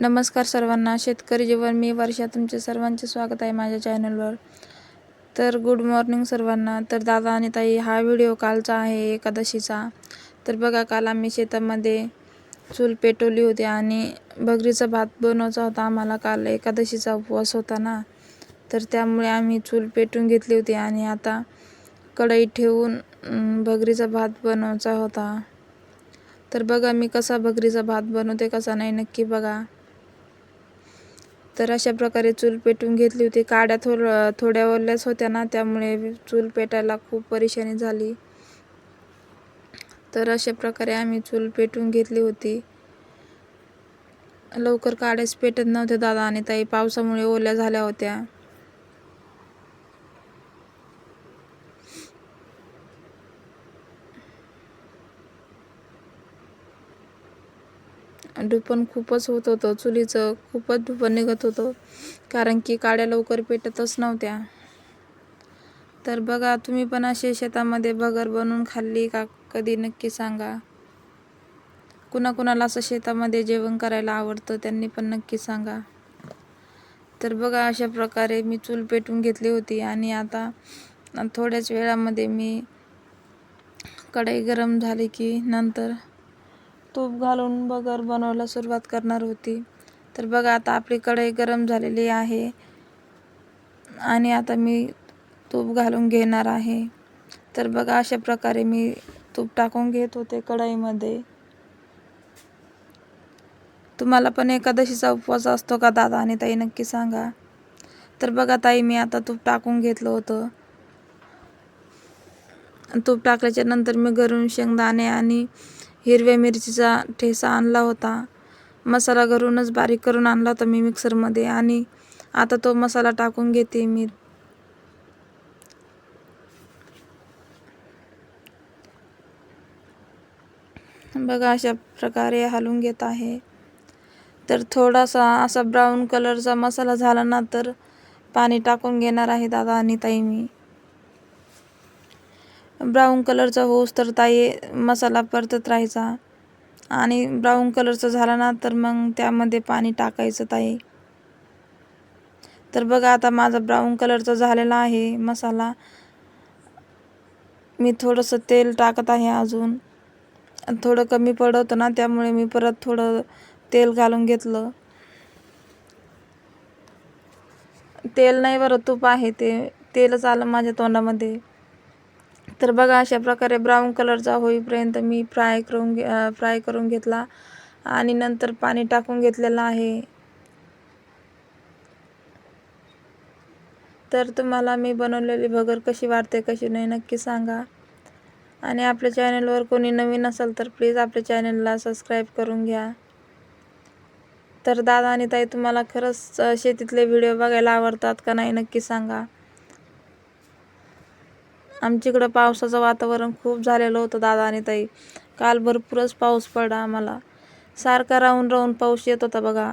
नमस्कार सर्वांना. शेतकरी जीवन मी वर्षा. तुमचे सर्वांचे स्वागत आहे माझ्या चॅनलवर तर गुड मॉर्निंग सर्वांना. तर दादा आणि ताई हा व्हिडिओ कालचा आहे एकादशीचा. तर बघा काल आम्ही शेतामध्ये चूल पेटवली होती आणि भगरीचा भात बनवायचा होता. आम्हाला काल एकादशीचा उपवास होता ना. तर त्यामुळे आम्ही चूल पेटून घेतली होती आणि आता कढई ठेवून अं, भगरीचा भात बनवायचा होता. तर बघा मी कसा भगरीचा भात बनवते कसा नाही नक्की बघा. तर अशा प्रकारे चूल पेटून घेतली होती. काड्या थोड थोड्या ओल्याच होत्या ना त्यामुळे चूल पेटायला खूप परेशानी झाली. तर अशा प्रकारे आम्ही चूल पेटून घेतली होती. लवकर काड्याच पेटत नव्हत्या दादा आणि ताई. पावसामुळे ओल्या झाल्या होत्या. डुपण खूपच होत होतं. चुलीचं खूपच डुपण निघत होतं. कारण की काड्या लवकर पेटतच नव्हत्या. तर बघा तुम्ही पण असे शेतामध्ये बगर बनवून खाल्ली का? कधी? नक्की सांगा. कुणाकुणाला असं शेतामध्ये जेवण करायला आवडतं त्यांनी पण नक्की सांगा. तर बघा अशा प्रकारे मी चूल पेटून घेतली होती आणि आता थोड्याच वेळामध्ये मी कढई गरम झाली की नंतर तूप घालून बगर बनवायला सुरुवात करणार होती. तर बघा आता आपली कढई गरम झालेली आहे. आणि आता मी तूप घालून घेणार आहे. तर बघा अशा प्रकारे मी तूप टाकून घेत होते कढईमध्ये. तुम्हाला पण एकादशीचा उपवास असतो का दादा? आणि ताई नक्की सांगा. तर बघा ताई मी आता तूप टाकून घेतलं होतं. तूप टाकल्याच्या नंतर मी घरून शेंगदाणे आणि हिरव्या मिरचीचा ठेसा आणला होता. मसाला घरूनच बारीक करून आणला होता मी मिक्सरमध्ये आणि आता तो मसाला टाकून घेते मी. बघा अशा प्रकारे हलवून घेत आहे. तर थोडासा असा ब्राऊन कलरचा मसाला झाला ना तर पाणी टाकून घेणार आहे दादा आणि ताई मी. ब्राऊन कलरचा होऊस तर ताई मसाला परतत राहायचा. आणि ब्राऊन कलरचा झाला ना तर मग त्यामध्ये पाणी टाकायचं ताई. तर बघा आता माझा ब्राऊन कलरचा झालेला आहे मसाला. मी थोडंसं तेल टाकत आहे अजून. थोडं कमी पडतं ना त्यामुळे मी परत थोडं तेल घालून घेतलं. तेल नाही बरं तूप आहे ते. तेलच आलं माझ्या तोंडामध्ये. तर बघा अशा प्रकारे ब्राऊन कलरचा होईपर्यंत मी फ्राय करून घे फ्राय करून घेतला आणि नंतर पाणी टाकून घेतलेलं आहे. तर तुम्हाला मी बनवलेली भगर कशी वाढते कशी नाही नक्की सांगा. आणि आपल्या चॅनलवर कोणी नवीन असेल तर प्लीज आपल्या चॅनलला सबस्क्राईब करून घ्या. तर दादा आणि ताई तुम्हाला खरंच शेतीतले व्हिडिओ बघायला आवडतात का नाही नक्की सांगा. आमच्याकडं पावसाचं वातावरण खूप झालेलं होतं दादा आणि ताई. काल भरपूरच पाऊस पडला आम्हाला. सारखा राहून राहून पाऊस येत होता बघा.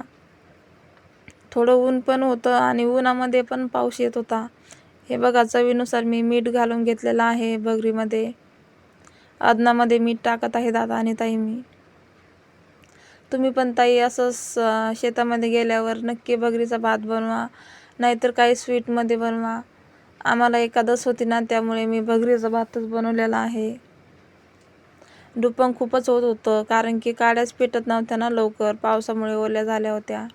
थोडं ऊन पण होतं आणि उन्हामध्ये पण पाऊस येत होता. हे बघा चवीनुसार मी मीठ घालून घेतलेलं आहे बगरीमध्ये. अदनामध्ये मीठ टाकत आहे दादा आणि ताई मी. तुम्ही पण ताई असंच शेतामध्ये गेल्यावर नक्की बगरीचा भात बनवा. नाहीतर काही स्वीटमध्ये बनवा. आम्हाला एकादस होती ना त्यामुळे मी भगरीचा भातच बनवलेला आहे. डुपण खूपच होत होतं कारण की काड्याच पेटत नव्हत्या ना लवकर पावसामुळे ओल्या झाल्या होत्या.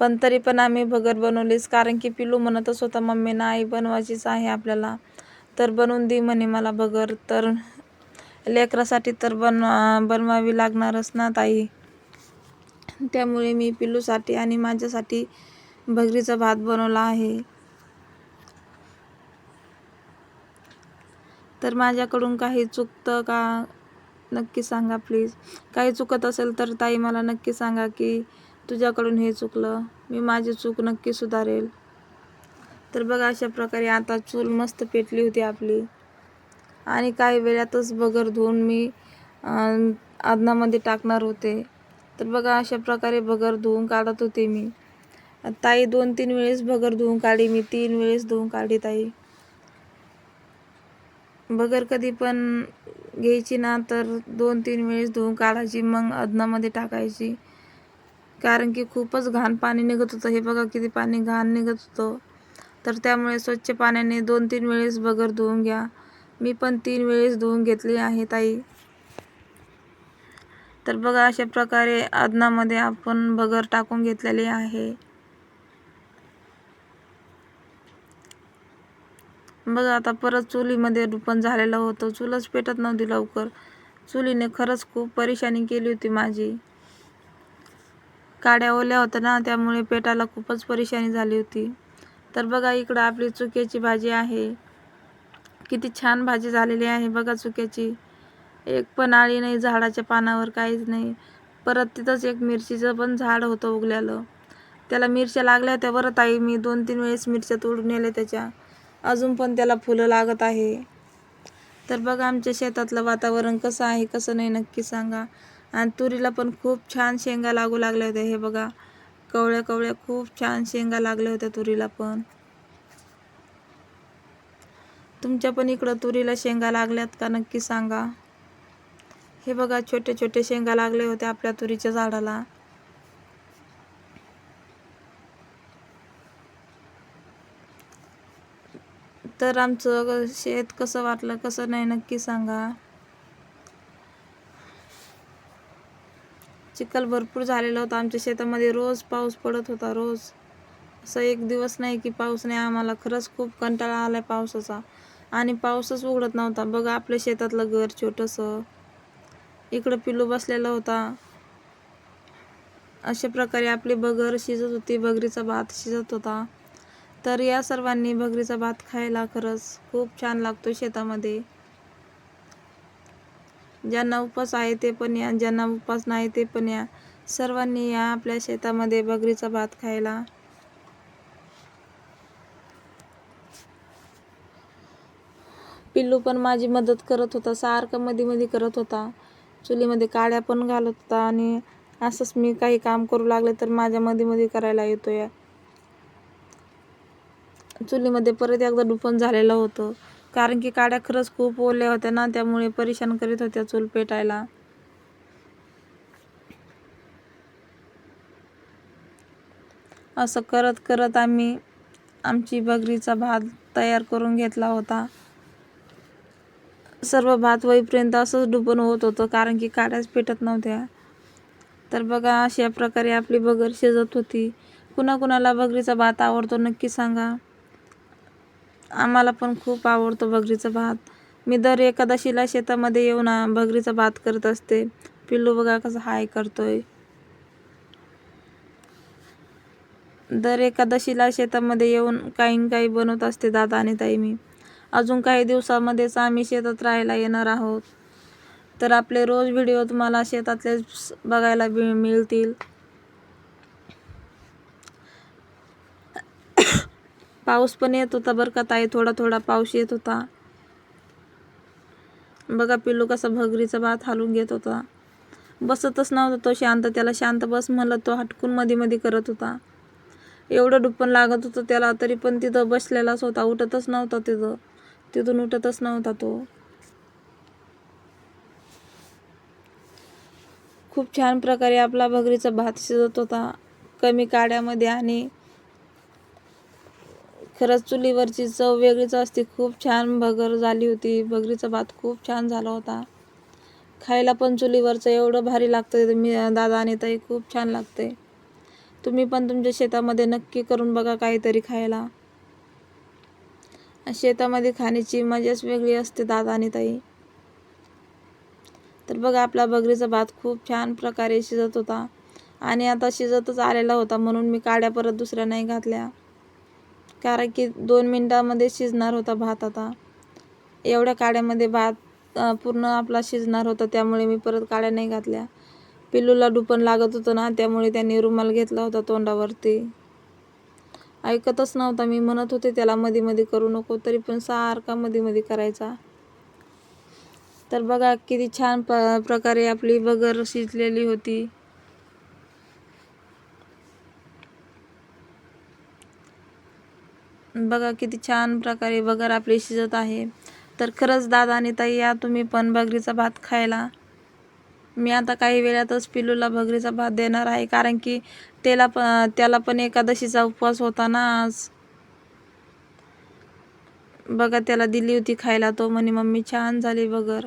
पण तरी पण आम्ही भगर बनवलीच कारण की पिलू म्हणतच होता मम्मी ना आई बनवायचीच आहे आपल्याला. तर बनवून दे म्हणे मला भगर. तर लेकरासाठी तर बनवा बनवावी लागणारच ना ताई. त्यामुळे मी पिल्लूसाठी आणि माझ्यासाठी भगरीचा भात बनवला आहे. तर माझ्याकडून काही चुकतं का? नक्की सांगा प्लीज. काही चुकत असेल तर ताई मला नक्की सांगा की तुझ्याकडून हे चुकलं. मी माझी चूक नक्की सुधारेल. तर बघा अशा प्रकारे आता चूल मस्त पेटली होती आपली. आणि काही वेळातच बगर धुवून मी आदनामध्ये टाकणार होते. तर बघा अशा प्रकारे बगर धुवून काढत होते मी. ताई दोन तीन वेळेस बगर धुवून काढी मी. तीन वेळेस धुवून काढी ताई. बगर कधी पण घ्यायची ना तर दोन तीन वेळेस धुवून काढायची मग अदनामध्ये टाकायची. कारण की खूपच घाण पाणी निघत होतं. हे बघा किती पाणी घाण निघत होतं. तर त्यामुळे स्वच्छ पाण्याने दोन तीन वेळेस बगर धुवून घ्या. मी पण तीन वेळेस धुवून घेतली आहे ताई. तर बघा अशा प्रकारे अदनामध्ये आपण बगर टाकून घेतलेली आहे. बघा आता परत चुलीमध्ये डुपण झालेलं होतं. चुलच पेटत नव्हती लवकर. चुलीने खरंच खूप परेशानी केली होती माझी. काड्या ओल्या होत्या ना त्यामुळे पेटाला खूपच परेशानी झाली होती. तर बघा इकडं आपली चुक्याची भाजी आहे. किती छान भाजी झालेली आहे बघा चुक्याची. एक पण आळी नाही झाडाच्या पानावर काहीच नाही. परत तिथंच एक मिरचीचं पण झाड होतं उगल्यालं त्याला मिरच्या लागल्या होत्या बरं ताई. मी दोन तीन वेळेस मिरच्या तोडून नेल्या त्याच्या. अजून पण त्याला फुलं लागत आहे. तर बघा आमच्या शेतातलं वातावरण कसं आहे कसं नाही नक्की सांगा. आणि तुरीला पण खूप छान शेंगा लागू लागल्या होत्या. हे बघा कवळ्या कवळ्या खूप छान शेंगा लागल्या होत्या तुरीला पण. तुमच्या पण इकडं तुरीला शेंगा लागल्यात का नक्की सांगा. हे बघा छोटे छोटे शेंगा लागले होते आपल्या तुरीच्या झाडाला. तर आमचं शेत कसं वाटलं कसं नाही नक्की सांगा. चिखल भरपूर झालेला होता आमच्या शेतामध्ये. रोज पाऊस पडत होता रोज. असं एक दिवस नाही की पाऊस नाही. आम्हाला खरंच खूप कंटाळा आलाय पावसाचा. आणि पाऊसच उघडत नव्हता. बघा आपल्या शेतातलं घर छोटंसं. इकडं पिल्लू बसलेला होता. अशा प्रकारे आपली बगर शिजत होती. बगरीचा भात शिजत होता. तर या सर्वांनी भगरीचा भात खायला खरंच खूप छान लागतो शेतामध्ये. ज्यांना उपास आहे ते पण या ज्यांना उपास नाही ते पण या. सर्वांनी या आपल्या शेतामध्ये भगरीचा भात खायला. पिल्लू पण माझी मदत करत होता सारखं मध्ये मध्ये करत होता. चुलीमध्ये काड्या पण घालत होता आणि असंच मी काही काम करू लागले तर माझ्या मध्ये मध्ये करायला येतो या चुलीमध्ये परत एकदा डुपण झालेलं होतं. कारण की काड्या खरंच खूप ओल्या होत्या ना त्यामुळे परेशान करीत होत्या चूल पेटायला. असं करत करत आम्ही आमची बगरीचा भात तयार करून घेतला होता. सर्व भात होईपर्यंत असंच डुबन होत होतं कारण की काड्याच पेटत नव्हत्या. तर बघा अशा प्रकारे आपली बगर शिजत होती. कुणाकुणाला बगरीचा भात आवडतो नक्की सांगा. आम्हाला पण खूप आवडतो बगरीचा भात. मी दर एकादशीला शेतामध्ये येऊन बगरीचा भात करत असते. पिल्लू बघा कसं हाय करतोय. दर एकादशीला शेतामध्ये येऊन काही काही बनवत असते दादा आणि ताई मी. अजून काही दिवसामध्येच आम्ही शेतात राहायला येणार आहोत. तर आपले रोज व्हिडिओ तुम्हाला शेतातलेच बघायला मिळतील. पाऊस पण येत होता बरं का ताई. थोडा थोडा पाऊस येत होता. बघा पिल्लू कसा भगरीचा भात हालून घेत होता. बसतच नव्हता तो शांत. त्याला शांत बस म्हणलं तो हटकून मध्ये मध्ये करत होता. एवढं डुप्पण लागत होतं त्याला तरी पण तिथं बसलेलाच होता. उठतच नव्हता तिथं. तिथून उठतच नव्हता तो. खूप छान प्रकारे आपला भगरीचा भात शिजत होता. कमी काड्यामध्ये आणि खरंच चुलीवरची चव वेगळीच असते. खूप छान भगर झाली होती. भगरीचा भात खूप छान झाला होता. खायला पण चुलीवरचं एवढं भारी लागतं मी दादा आणि ताई खूप छान लागते तुम्ही पण तुमच्या शेतामध्ये नक्की करून बघा काहीतरी खायला. शेतामध्ये खाण्याची मजाच वेगळी असते दादा आणि ताई. तर बघा आपला बगरीचा भात खूप छान प्रकारे शिजत होता. आणि आता शिजतच आलेला होता म्हणून मी काड्या परत दुसऱ्या नाही घातल्या. कारण की दोन मिनटामध्ये शिजणार होता भात आता. एवढ्या काड्यामध्ये भात पूर्ण आपला शिजणार होता त्यामुळे मी परत काड्या नाही घातल्या. पिल्लूला डुपण लागत होतं ना त्यामुळे त्यांनी रुमाल घेतला होता तोंडावरती. ऐकतच नव्हता मी म्हणत होते त्याला मध्ये मध्ये करू नको तरी पण सारखा मध्ये मध्ये करायचा. तर बघा किती छान प्रकारे आपली बगर शिजलेली होती. बघा किती छान प्रकारे बगर आपली शिजत आहे. तर खरंच दादा आणि ताई या तुम्ही पण बगरीचा भात खायला. मी आता काही वेळातच पिलूला भगरीचा भात देणार आहे कारण की त्याला प त्याला पण एकादशीचा उपवास होता ना आज. बघा त्याला दिली होती खायला तो म्हणे मम्मी छान झाली बगर.